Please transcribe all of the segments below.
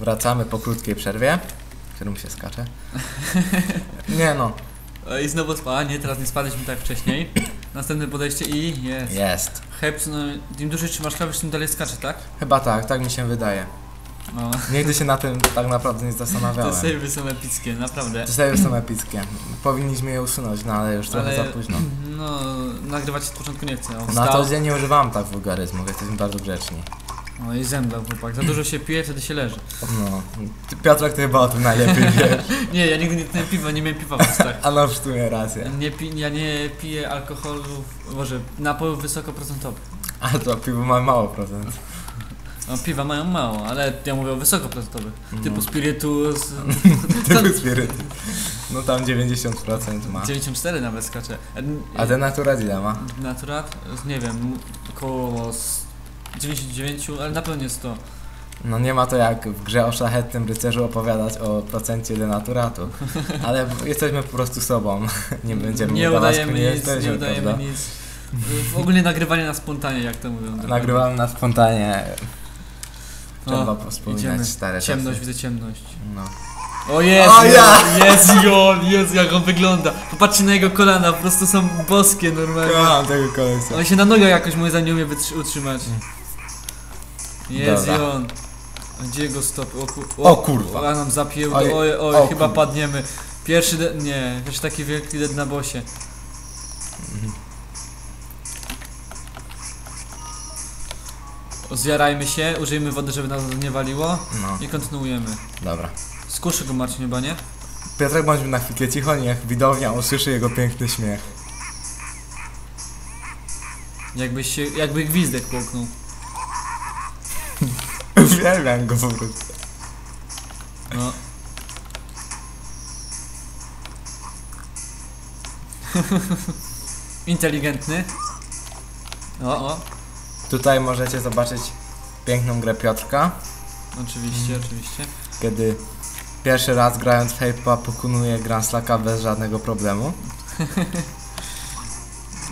Wracamy po krótkiej przerwie, którym się skacze. Nie no, E, I znowu spa, nie, teraz nie spadliśmy tak wcześniej. Następne podejście i jest. jest. Heps, no im dłużej trzymasz klawisz, tym dalej skacze, tak? Chyba tak, tak mi się wydaje. No. Nigdy się na tym tak naprawdę nie Te zastanawiałem. savey są epickie, naprawdę. Te sery są epickie. Powinniśmy je usunąć, no ale już trochę Ale- za późno. No, nagrywać z początku nie chcę. Na to dzień nie używam tak wulgaryzmów, jesteśmy bardzo grzeczni. No i zemdlał chłopak. Za dużo się pije, wtedy się leży. No. Ty, Piotrek, ty chyba o tym najlepiej wiesz. Nie, ja nigdy nie piłem piwa, nie miałem piwa w ustach. A no w sumie rację. Nie pi, ja nie piję alkoholu, może napojów wysokoprocentowych. A to piwo ma mało procent. No piwa mają mało, ale ja mówię o wysokoprocentowych. Typu No. spirytus, Typu spiryt. No tam 90% ma. 94 nawet skacze. A ten natura ile ma? Naturat? Nie wiem, około 99, ale na pewno nie 100. No nie ma to jak w grze o szlachetnym rycerzu opowiadać o procencie denaturatu. Ale jesteśmy po prostu sobą. Nie będziemy nie udawać, udajemy nie nic, jesteśmy, nie udajemy prawda? nic. W ogóle nagrywanie na spontanie, jak to mówią. Nagrywamy na spontanie. Trzeba O, wspominać idziemy. stare Ciemność, czasy. widzę ciemność. No. O jest! O ja! Jest on, jest jak on wygląda. Popatrzcie na jego kolana, po prostu są boskie normalnie. Kocham tego kolesia. On się na nogach jakoś moim zdaniem nie umie utrzymać. Jest i Dobra. on. Gdzie jego stopy? O, kur- O kurwa. O, a nam zapięł. Oj, Oj, oj, o chyba kurwa. padniemy. Pierwszy, de- nie, pierwszy taki wielki dead na bosie. Zjarajmy się, użyjmy wody, żeby nas nie waliło No, i kontynuujemy. dobra. Skuszy go Marcin chyba, nie? Piotrek bądźmy na chwilkę cicho, niech widownia usłyszy jego piękny śmiech. Jakbyś się, jakby gwizdek połknął. Uwielbiam go po prostu. No. Inteligentny. O, o. Tutaj możecie zobaczyć piękną grę Piotrka, Oczywiście, oczywiście. kiedy pierwszy raz grając w Hype'a pokonuje Grand Slacka bez żadnego problemu.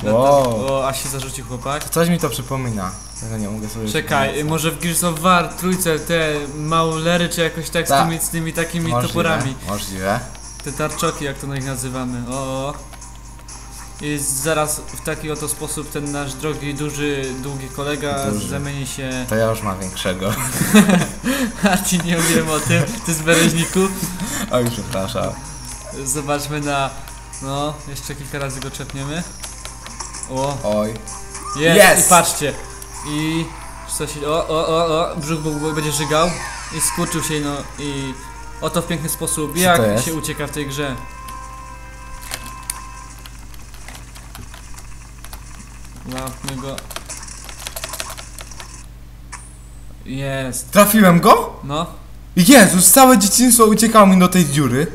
Wow. O, a się zarzucił chłopak. Coś mi to przypomina. Tego nie mogę sobie Czekaj, może w Gears of War trójce te maulery czy jakoś tak z Tak. tymi, z tymi takimi Możliwe, toporami. Możliwe. Te tarczoki, jak to na nich nazywamy. O. I zaraz w taki oto sposób ten nasz drogi, duży, długi kolega Duży. zamieni się... To ja już mam większego. A ci nie wiem o tym, ty z bereźniku. Oj, przepraszam. Zobaczmy na... No, jeszcze kilka razy go czepniemy. O, Oj. jest! Jest! I patrzcie. I... Co się... O, o, o, o, brzuch będzie żygał. I skurczył się, no i... Oto w piękny sposób, jak się ucieka w tej grze. Łapmy go. Jest. Trafiłem go? No, Jezus, całe dzieciństwo uciekało mi do tej dziury.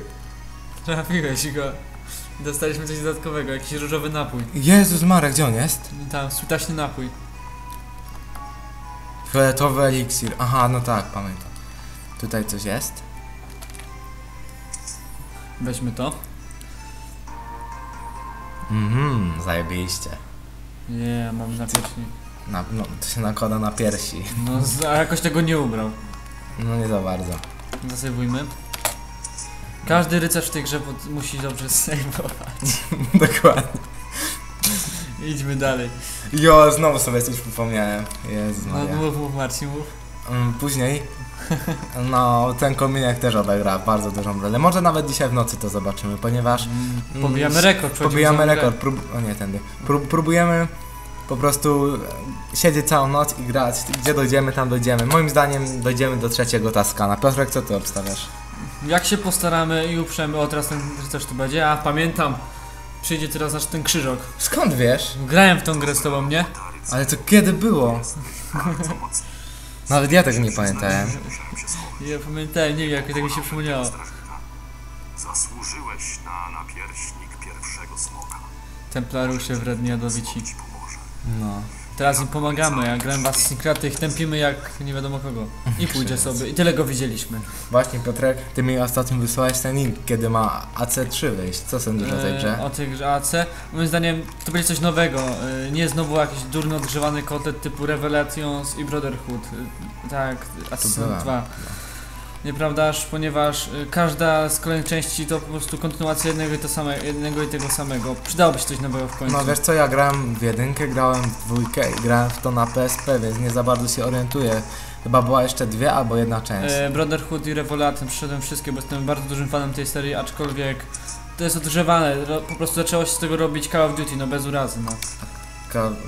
trafiłeś go. Dostaliśmy coś dodatkowego, jakiś różowy napój. Jezus Marek, gdzie on jest? Tam, switaśny napój. Fioletowy eliksir. Aha, no tak, pamiętam. Tutaj coś jest? Weźmy to. Mhm, zajebiście. Nie, mam na piersi. Na, no, to się nakłada na piersi. No, a jakoś tego nie ubrał. No nie za bardzo. Zasejwujmy. Każdy rycerz w tej grze musi dobrze sejwować. Dokładnie. Idźmy dalej. Jo, znowu sobie coś przypomniałem. Jezus No, Maria. mów, mów Marcin, mów. Mm, Później, no ten kominek też odegra bardzo dużą rolę. Może nawet dzisiaj w nocy to zobaczymy, ponieważ Mm, Pobijamy rekord. przechodzimy pobijamy grę. rekord. Prób o nie, tędy. Prób próbujemy po prostu e, siedzieć całą noc i grać. Gdzie dojdziemy, tam dojdziemy. Moim zdaniem dojdziemy do trzeciego taskana. Piotrek, co ty obstawiasz? Jak się postaramy i uprzemy, o teraz ten rycerz tu będzie, a pamiętam, przyjdzie teraz nasz ten krzyżok. Skąd wiesz? Grałem w tą grę z tobą, nie? Ale to kiedy było? Nawet ja tego nie pamiętałem. Ja pamiętałem, nie wiem, jak tak mi się przypomniało. Zasłużyłeś na napierśnik pierwszego smoka. Templariusze wredni jadowici. No. Teraz im pomagamy, jak grałem w Assassin's Creed, to ich tępimy jak nie wiadomo kogo. I pójdzie sobie. I tyle go widzieliśmy. Właśnie Piotrek, ty mi ostatnio wysłałeś ten link, kiedy ma AC3 wyjść. Co sądzisz o tej E, grze? o tej grze AC. Moim zdaniem to będzie coś nowego. E, Nie znowu jakiś durno odgrzewany kotlet typu Revelations i Brotherhood. E, Tak. Assassin's 2. Nieprawdaż, ponieważ y, każda z kolejnych części to po prostu kontynuacja jednego i, to same, jednego i tego samego. Przydałoby się coś nowego w końcu. No wiesz co, ja grałem w jedynkę, grałem w dwójkę i grałem w to na PSP, więc nie za bardzo się orientuję. Chyba była jeszcze dwie albo jedna część. E, Brotherhood i Revelation przyszedłem wszystkie, bo jestem bardzo dużym fanem tej serii, aczkolwiek to jest odgrzewane. Po prostu zaczęło się z tego robić Call of Duty, no bez urazy, no.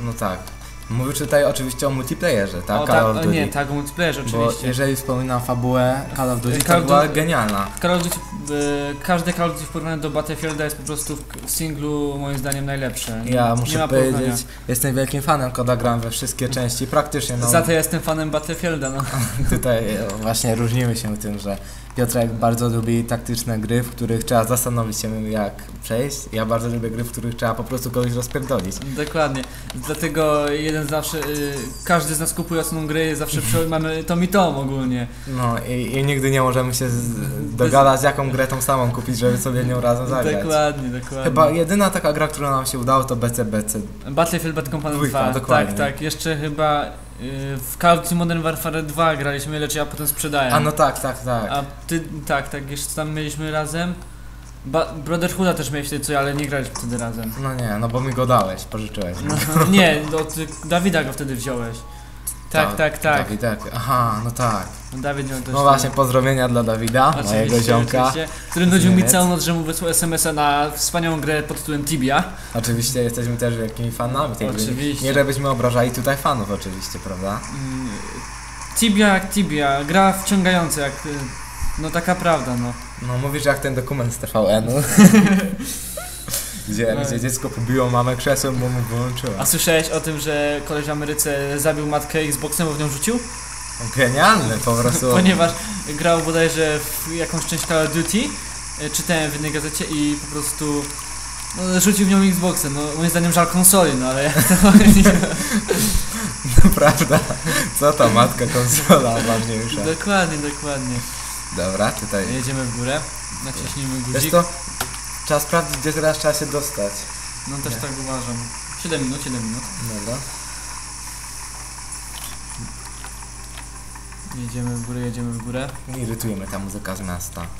No tak. Mówisz tutaj oczywiście o multiplayerze, tak? o, Call of Duty. nie, tak, o multiplayerze Bo oczywiście. jeżeli wspominam fabułę Call of Duty, Call to była genialna. Call of Duty, e, każde Call of Duty w porównaniu do Battlefielda jest po prostu w singlu moim zdaniem najlepsze. Ja nie muszę ma porównania. powiedzieć, jestem wielkim fanem Koda, gram we wszystkie części, praktycznie no Za to ja jestem fanem Battlefielda, no. tutaj e, właśnie różnimy się tym, że Piotrek bardzo lubi taktyczne gry, w których trzeba zastanowić się jak przejść. Ja bardzo lubię gry, w których trzeba po prostu kogoś rozpierdolić. Dokładnie. Dlatego jeden zawsze, y, każdy z nas kupuje osobną grę, zawsze mamy tom i tom ogólnie. No i, i nigdy nie możemy się z, dogadać, jaką grę tą samą kupić, żeby sobie nią razem zagrać. Dokładnie, dokładnie. Chyba jedyna taka gra, która nam się udała to BCBC. Battlefield Bad Company Dwójka, 2. dokładnie. Tak, tak. Jeszcze chyba w Call of Modern Warfare 2 graliśmy, lecz ja potem sprzedałem. A no tak, tak, tak. A ty, tak, tak, jeszcze tam mieliśmy razem. Ba Brotherhooda też mieliśmy wtedy, co ale nie graliśmy wtedy razem. No nie, no bo mi go dałeś, pożyczyłeś. No, nie, od y, Dawida go wtedy wziąłeś. Tak, tak, tak. Dawid, tak. Aha, no tak. Dawid miał też. No właśnie, pozdrowienia dla Dawida, mojego ziomka. Oczywiście, który nudził mi całą noc, że mu wysłał SMS-a na wspaniałą grę pod tytułem Tibia. Oczywiście jesteśmy też wielkimi fanami tej gry. Oczywiście. Nie żebyśmy obrażali tutaj fanów oczywiście, prawda? Mm, Tibia jak Tibia, gra wciągająca jak... y, No taka prawda, no. No mówisz jak ten dokument z TVN-u. gdzie, No. gdzie dziecko pobiło mamę krzesłem, bo mu wyłączyła. A słyszałeś o tym, że koleś w Ameryce zabił matkę Xboxem, bo w nią rzucił? Genialne po prostu. Ponieważ grał bodajże w jakąś część Call of Duty, y, czytałem w jednej gazecie i po prostu... No, rzucił w nią Xboxem, no moim zdaniem żal konsoli, no ale jak to Prawda? Co to matka konsola ważniejsza. Dokładnie, dokładnie. Dobra, tutaj. Jedziemy w górę, naciśnijmy Wiesz guzik. Trzeba sprawdzić, gdzie teraz trzeba się dostać. No też Nie. tak uważam. 7 minut, 7 minut. Dobra. Jedziemy w górę, jedziemy w górę. Nie irytuje mnie ta muzyka z miasta. Jest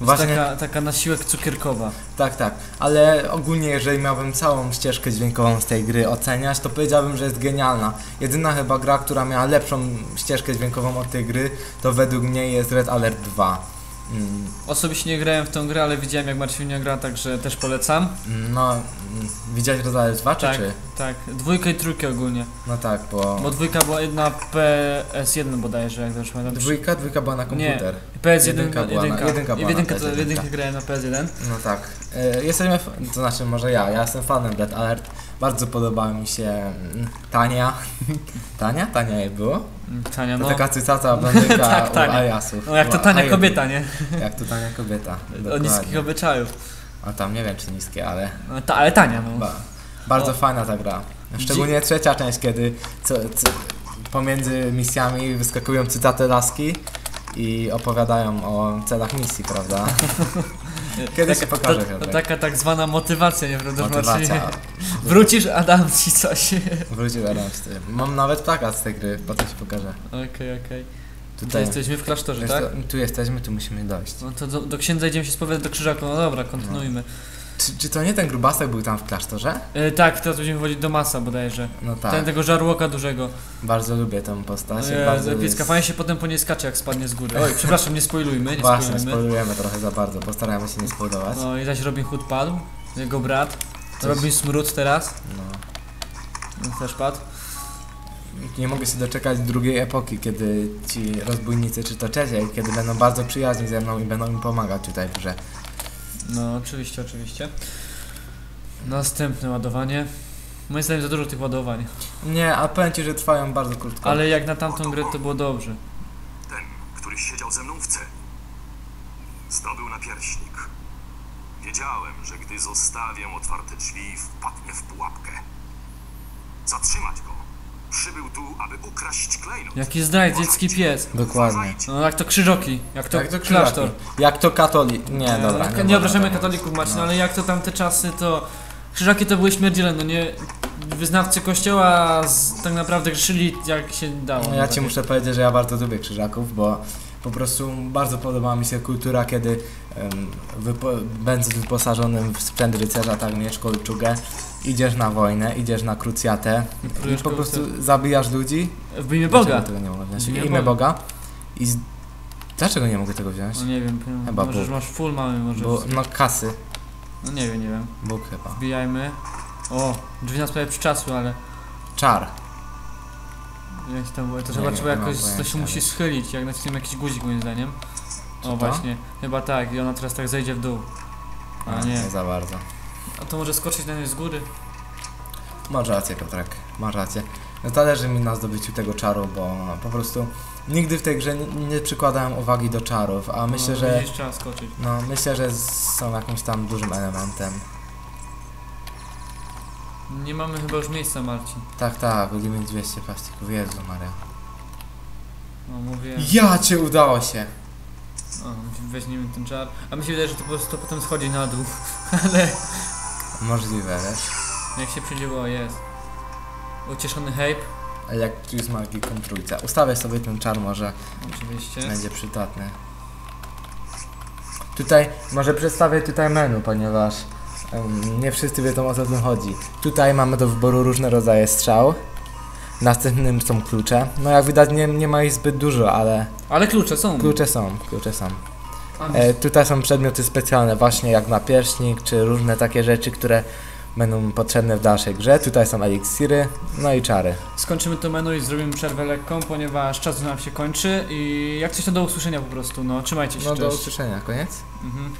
Właśnie, taka, taka na siłek cukierkowa. tak, tak. Ale ogólnie, jeżeli miałbym całą ścieżkę dźwiękową z tej gry oceniać, to powiedziałbym, że jest genialna. Jedyna chyba gra, która miała lepszą ścieżkę dźwiękową od tej gry, to według mnie jest Red Alert 2. Mm, Osobiście nie grałem w tą grę, ale widziałem jak Marcin gra, także też polecam. No, mm, widziałeś Alert 2 czy Tak, czy? Tak. Dwójkę i trójkę ogólnie. No tak, bo... Bo dwójka była jedna PS1 bodajże, jak dobrze pamiętam. Dwójka, dwójka była na komputer. PS1, jedynka była na- jedynka. jedynka I była na w PS1. jedynkę grałem na PS1. No tak. E, jesteśmy, to znaczy może ja, ja jestem fanem Red Alert. Bardzo podobała mi się mm, Tania. Tania? Tania jej było? Mm, Tania, To no. taka cycata blondynka Tak, u Tania. Ariasów. No jak to U tania kobieta, nie? Jak to tania kobieta. O dokładnie. niskich obyczajów. A tam nie wiem czy niskie, ale No, ta, ale tania, no. ba, bardzo O. fajna ta gra. Szczególnie trzecia część, kiedy co, co, pomiędzy misjami wyskakują cytaty laski i opowiadają o celach misji, prawda? Kiedyś się pokaże, to, Piotrek. Taka tak zwana motywacja, nieprawda? Motywacja. Wrócisz, a dam ci coś. Wrócił Ramsty. Mam nawet plakat z tej gry, potem ci pokażę. Okej, okej. Tutaj Tutaj. jesteśmy w klasztorze, tak? tu jesteśmy, tu musimy dojść. No to do, do księdza idziemy się spowiadać do krzyżaku. No dobra, kontynuujmy. Czy, czy to nie ten grubasek był tam w klasztorze? E, tak, teraz będziemy wchodzić do masa bodajże. No tak. Ten tego żarłoka dużego. Bardzo lubię tę postać. E, bardzo Epicka, fajnie się potem po niej skacze jak spadnie z góry. Oj, przepraszam, nie spoilujmy, nie Właśnie, spoilujemy trochę za bardzo, postarajmy się nie spoilować. No i zaś Robin Hood padł, jego brat. Coś- Robin Smród teraz, No. on też padł. Nie mogę się doczekać drugiej epoki, kiedy ci rozbójnicy, czy to trzeciej, kiedy będą bardzo przyjaźni ze mną i będą mi pomagać tutaj w grze. No, oczywiście, oczywiście. Następne ładowanie. Moim zdaniem za dużo tych ładowań. Nie, a powiem ci, że trwają bardzo krótko. Ale jak na tamtą grę to było dobrze. Ten, który siedział ze mną w celi. Zdobył napierśnik. Wiedziałem, że gdy zostawię otwarte drzwi, wpadnie w pułapkę. Zatrzymać go. Przybył tu, aby ukraść klejnot. Jaki pies. Dokładnie. No jak to krzyżoki, jak to, Jak to klasztor. krzyżaki. Jak to katolik. Nie, E, dobra. no, nie, można obrażamy tak katolików. Marcin, No. ale jak to tamte czasy, to krzyżaki to były śmierdziele, no nie... Wyznawcy kościoła z, tak naprawdę grzeszyli jak się dało. No, ja ci muszę powiedzieć, że ja bardzo lubię krzyżaków, bo Po prostu bardzo podoba mi się kultura, kiedy wypo, będąc wyposażonym w sprzęt rycerza, tak miecz, kolczugę, idziesz na wojnę, idziesz na krucjatę i po prostu zabijasz ludzi. W imię Boga. tego nie mogę wziąć? W imię Boga. I z... Dlaczego nie mogę tego wziąć? No nie wiem, Chyba może Bóg. masz full mamy, może. Bo, no kasy. No nie wiem, nie wiem. Bóg chyba. Wbijajmy. O, drzwi nas prawie przyczasły, ale Czar. jak tam było, to chyba trzeba nie jakoś, to się musi schylić, jak nacisnę jakiś guzik moim zdaniem. Co O to? właśnie, chyba tak i ona teraz tak zejdzie w dół. A nie, Nie za bardzo. a to może skoczyć na nią z góry? Masz rację, Piotrek, masz rację. No zależy mi na zdobyciu tego czaru, bo po prostu nigdy w tej grze nie, nie przykładałem uwagi do czarów, a myślę, no, że trzeba skoczyć. no myślę, że są jakimś tam dużym elementem. Nie mamy chyba już miejsca, Marcin. Tak, tak, będziemy mieć 200 plastików, Jezu Maria. No mówię, Ja cię udało się! o, weźmiemy ten czar. A mi się wydaje, że to po prostu to potem schodzi na dół. Ale Możliwe, wiesz? jak się przyjdzie, o jest. Ucieszony Hape, Electric Magicum trójca. Ustawię sobie ten czar, może oczywiście. będzie przydatny. Tutaj, może przedstawię tutaj menu, ponieważ nie wszyscy wiedzą o co w tym chodzi. Tutaj mamy do wyboru różne rodzaje strzał. Następnym są klucze. No jak widać nie, nie ma ich zbyt dużo, ale Ale klucze są. klucze są, klucze są. E, tutaj są przedmioty specjalne właśnie jak napierśnik, czy różne takie rzeczy, które będą potrzebne w dalszej grze. Tutaj są eliksiry, no i czary. Skończymy to menu i zrobimy przerwę lekką, ponieważ czas nam się kończy i jak coś to do usłyszenia po prostu, no trzymajcie się, No do cześć. usłyszenia, koniec? Mhm.